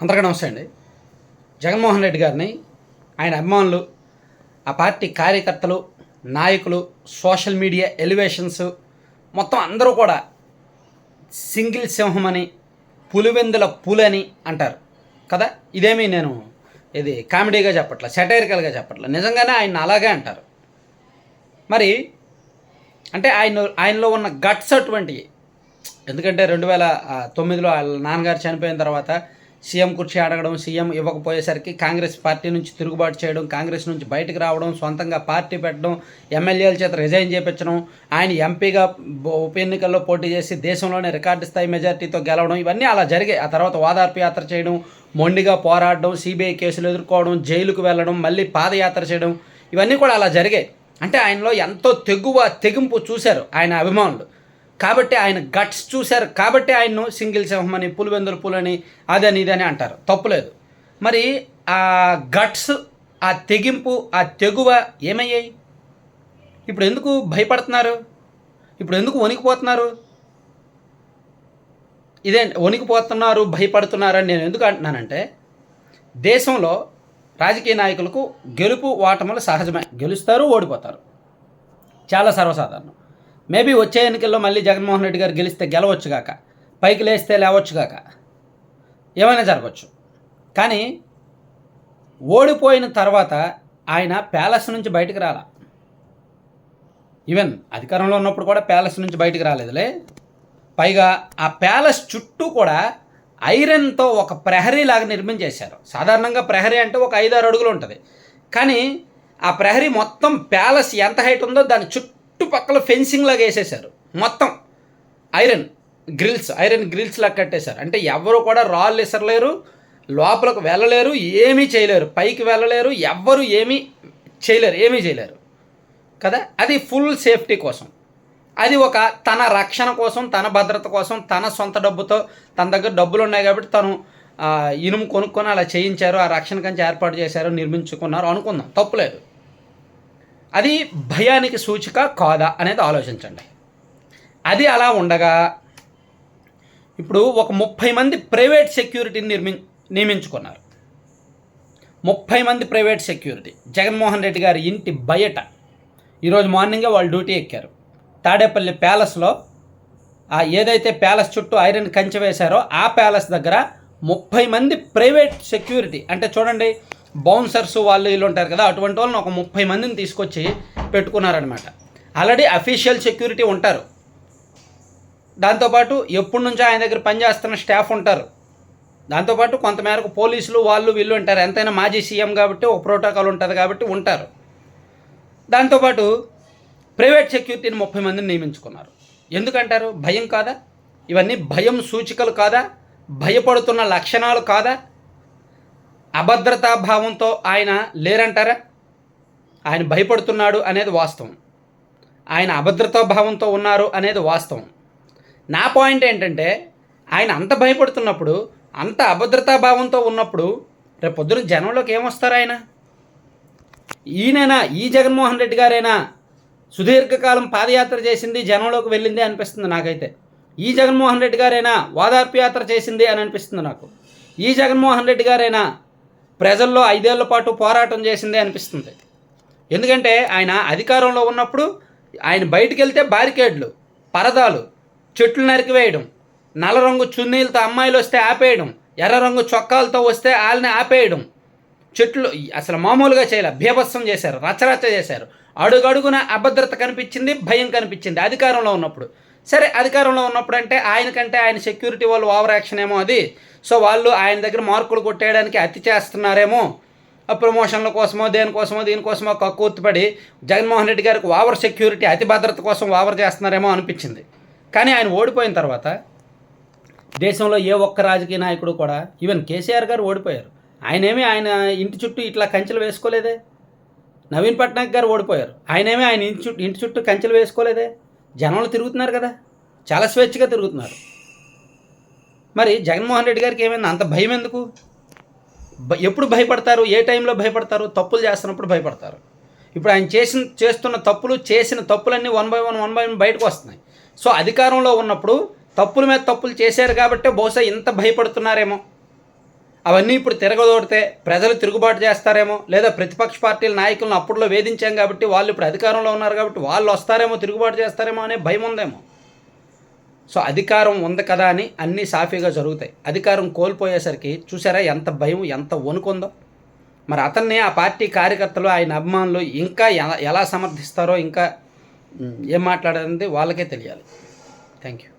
అందరికీ నమస్తే అండి. జగన్మోహన్ రెడ్డి గారిని ఆయన అభిమానులు ఆ పార్టీ కార్యకర్తలు నాయకులు సోషల్ మీడియా ఎలివేషన్స్ మొత్తం అందరూ కూడా సింగిల్ సింహం అని పులివెందుల పులని అంటారు. కదా? ఇదేమీ నేను ఇది కామెడీగా చెప్పట్ల సెటైరికల్గా చెప్పట్ల. నిజంగానే ఆయన అలాగే అంటారు. మరి అంటే ఆయన ఆయనలో ఉన్న గట్స్ అటువంటివి ఎందుకంటే రెండు వేల తొమ్మిదిలో వాళ్ళ నాన్నగారు చనిపోయిన తర్వాత సీఎం కుర్చీ అడగడం సీఎం ఇవ్వకపోయేసరికి కాంగ్రెస్ పార్టీ నుంచి తిరుగుబాటు చేయడం కాంగ్రెస్ నుంచి బయటకు రావడం సొంతంగా పార్టీ పెట్టడం ఎమ్మెల్యేల చేత రిజైన్ చేయించడం ఆయన ఎంపీగా ఉప ఎన్నికల్లో పోటీ చేసి దేశంలోనే రికార్డు స్థాయి మెజార్టీతో గెలవడం ఇవన్నీ అలా జరిగాయి. ఆ తర్వాత ఓదార్పు యాత్ర చేయడం మొండిగా పోరాడడం సిబిఐ కేసులు ఎదుర్కోవడం జైలుకు వెళ్ళడం మళ్ళీ పాదయాత్ర చేయడం ఇవన్నీ కూడా అలా జరిగాయి. అంటే ఆయనలో ఎంతో తెగువ తెగింపు చూశారు ఆయన అభిమానులు. కాబట్టి ఆయన గట్స్ చూశారు. కాబట్టి ఆయన్ను సింగిల్ సింహం అని పులివెందుల పులని అదని ఇదని అంటారు. తప్పులేదు మరి ఆ గట్స్ ఆ తెగింపు ఆ తెగువ ఏమయ్యాయి? ఇప్పుడు ఎందుకు భయపడుతున్నారు? ఇప్పుడు ఎందుకు వణికిపోతున్నారు? ఇదే వణికిపోతున్నారు భయపడుతున్నారు అని నేను ఎందుకు అంటున్నానంటే దేశంలో రాజకీయ నాయకులకు గెలుపు ఓటములు సహజమే. గెలుస్తారు ఓడిపోతారు. చాలా సర్వసాధారణం. మేబీ వచ్చే ఎన్నికల్లో మళ్ళీ జగన్మోహన్ రెడ్డి గారు గెలిస్తే గెలవచ్చుగాక పైకి లేస్తే లేవచ్చుగాక ఏమైనా జరగవచ్చు. కానీ ఓడిపోయిన తర్వాత ఆయన ప్యాలెస్ నుంచి బయటకు రాల. ఈవెన్ అధికారంలో ఉన్నప్పుడు కూడా ప్యాలెస్ నుంచి బయటకు రాలేదులే. పైగా ఆ ప్యాలెస్ చుట్టూ కూడా ఐరన్తో ఒక ప్రహరీ లాగా నిర్మించేశారు. సాధారణంగా ప్రహరీ అంటే ఒక ఐదారు అడుగులు ఉంటుంది. కానీ ఆ ప్రహరీ మొత్తం ప్యాలెస్ ఎంత హైట్ ఉందో దాని చుట్టుపక్కల ఫెన్సింగ్ లాగా వేసేసారు మొత్తం. ఐరన్. గ్రిల్స్. ఐరన్ గ్రిల్స్ లాగా కట్టేశారు. అంటే ఎవరు కూడా రాళ్ళు ఇసరలేరు లోపలకు వెళ్ళలేరు ఏమీ చేయలేరు. పైకి వెళ్ళలేరు ఎవ్వరు ఏమీ చేయలేరు ఏమీ చేయలేరు. కదా? అది ఫుల్ సేఫ్టీ కోసం. అది ఒక తన రక్షణ కోసం తన భద్రత కోసం తన సొంత డబ్బుతో తన దగ్గర డబ్బులు ఉన్నాయి కాబట్టి తను ఇనుము కొనుక్కొని అలా చేయించారు ఆ రక్షణ కంచి ఏర్పాటు చేశారు నిర్మించుకున్నారు అనుకుందాం. తప్పులేదు అది భయానికి సూచిక కాదా అనేది ఆలోచించండి. అది అలా ఉండగా ఇప్పుడు ఒక ముప్పై మంది ప్రైవేట్ సెక్యూరిటీని నిర్మి నియమించుకున్నారు. ముప్పై మంది ప్రైవేట్ సెక్యూరిటీ. జగన్మోహన్ రెడ్డి గారి ఇంటి బయట. ఈరోజు మార్నింగే వాళ్ళు డ్యూటీ ఎక్కారు. తాడేపల్లి ప్యాలెస్లో ఆ ఏదైతే ప్యాలెస్ చుట్టూ ఐరన్ కంచె వేశారో ఆ ప్యాలెస్ దగ్గర ముప్పై మంది ప్రైవేట్ సెక్యూరిటీ అంటే చూడండి బౌన్సర్స్ వాళ్ళు వీళ్ళు ఉంటారు కదా అటువంటి వాళ్ళని ఒక ముప్పై మందిని తీసుకొచ్చి పెట్టుకున్నారనమాట ఆల్రెడీ అఫీషియల్ సెక్యూరిటీ ఉంటారు. దాంతోపాటు ఎప్పటి నుంచో ఆయన దగ్గర పనిచేస్తున్న స్టాఫ్ ఉంటారు. దాంతోపాటు కొంతమేరకు పోలీసులు వాళ్ళు వీళ్ళు ఉంటారు. ఎంతైనా మాజీ సీఎం కాబట్టి ఒక ప్రోటోకాల్ ఉంటుంది కాబట్టి ఉంటారు. దాంతోపాటు ప్రైవేట్ సెక్యూరిటీని ముప్పై మందిని నియమించుకున్నారు. ఎందుకంటారు? భయం కాదా? ఇవన్నీ భయం సూచికలు కాదా? భయపడుతున్న లక్షణాలు కాదా? అభద్రతా భావంతో ఆయన లేరంటారా? ఆయన భయపడుతున్నాడు అనేది వాస్తవం. ఆయన అభద్రతా భావంతో ఉన్నారు అనేది వాస్తవం. నా పాయింట్ ఏంటంటే ఆయన అంత భయపడుతున్నప్పుడు అంత అభద్రతా భావంతో ఉన్నప్పుడు రేపు పొద్దున జనంలోకి ఏమొస్తారు ఆయన? ఈయనైనా ఈ జగన్మోహన్ రెడ్డి గారైనా సుదీర్ఘకాలం పాదయాత్ర చేసింది జనంలోకి వెళ్ళింది అనిపిస్తుంది నాకైతే. ఈ జగన్మోహన్ రెడ్డి గారైనా ఓదార్పు యాత్ర చేసింది అని అనిపిస్తుంది నాకు. ఈ జగన్మోహన్ రెడ్డి గారైనా ప్రజల్లో ఐదేళ్ళ పాటు పోరాటం చేసిందే అనిపిస్తుంది. ఎందుకంటే ఆయన అధికారంలో ఉన్నప్పుడు ఆయన బయటికి వెళ్తే బారికేడ్లు పరదాలు చెట్లు నరికివేయడం నల్ల రంగు చున్నీలతో అమ్మాయిలు వస్తే ఆపేయడం ఎర్ర రంగు చొక్కాలతో వస్తే వాళ్ళని ఆపేయడం చెట్లు అసలు మామూలుగా చేయలే భీభత్సం చేశారు రచరచ చేశారు. అడుగడుగున అభద్రత కనిపించింది భయం కనిపించింది అధికారంలో ఉన్నప్పుడు. సరే అధికారంలో ఉన్నప్పుడు అంటే ఆయనకంటే ఆయన సెక్యూరిటీ వాళ్ళు ఓవర్ యాక్షన్ ఏమో అది. సో వాళ్ళు ఆయన దగ్గర మార్కులు కొట్టేయడానికి అతి చేస్తున్నారేమో. ఆ ప్రమోషన్ల కోసమో దేనికోసమో దీనికోసమో కక్కుర్తిపడి జగన్మోహన్ రెడ్డి గారికి ఓవర్ సెక్యూరిటీ అతి భద్రత కోసం ఓవర్ చేస్తున్నారేమో అనిపించింది. కానీ ఆయన ఓడిపోయిన తర్వాత దేశంలో ఏ ఒక్క రాజకీయ నాయకుడు కూడా ఈవెన్ కేసీఆర్ గారు ఓడిపోయారు. ఆయనేమి ఆయన ఇంటి చుట్టూ ఇట్లా కంచెలు వేసుకోలేదే? నవీన్ పట్నాయక్ గారు ఓడిపోయారు. ఆయనేమి ఆయన ఇంటి చుట్టూ ఇంటి చుట్టూ కంచెలు వేసుకోలేదే? జనంలో తిరుగుతున్నారు కదా. చాలా స్వేచ్ఛగా తిరుగుతున్నారు. మరి జగన్మోహన్ రెడ్డి గారికి ఏమైంది? అంత భయం ఎందుకు? ఎప్పుడు భయపడతారు? ఏ టైంలో భయపడతారు? తప్పులు చేస్తున్నప్పుడు భయపడతారు. ఇప్పుడు ఆయన చేసిన చేస్తున్న తప్పులు చేసిన తప్పులన్నీ one by one one by one బయటకు వస్తున్నాయి. సో అధికారంలో ఉన్నప్పుడు తప్పుల మీద తప్పులు చేశారు కాబట్టి బహుశా ఇంత భయపడుతున్నారేమో. అవన్నీ ఇప్పుడు తిరగదోడితే ప్రజలు తిరుగుబాటు చేస్తారేమో లేదా ప్రతిపక్ష పార్టీల నాయకులను అప్పుడులో వేధించాం కాబట్టి వాళ్ళు ఇప్పుడు అధికారంలో ఉన్నారు కాబట్టి వాళ్ళు వస్తారేమో తిరుగుబాటు చేస్తారేమో అనే భయం ఉందేమో. సో అధికారం ఉంది కదా అని అన్నీ సాఫీగా జరుగుతాయి. అధికారం కోల్పోయేసరికి చూసారా ఎంత భయం ఎంత వణుకుందో. మరి అతన్ని ఆ పార్టీ కార్యకర్తలు ఆయన అభిమానులు ఇంకా ఎలా ఎలా సమర్థిస్తారో ఇంకా ఏం మాట్లాడారనేది వాళ్ళకే తెలియాలి. Thank you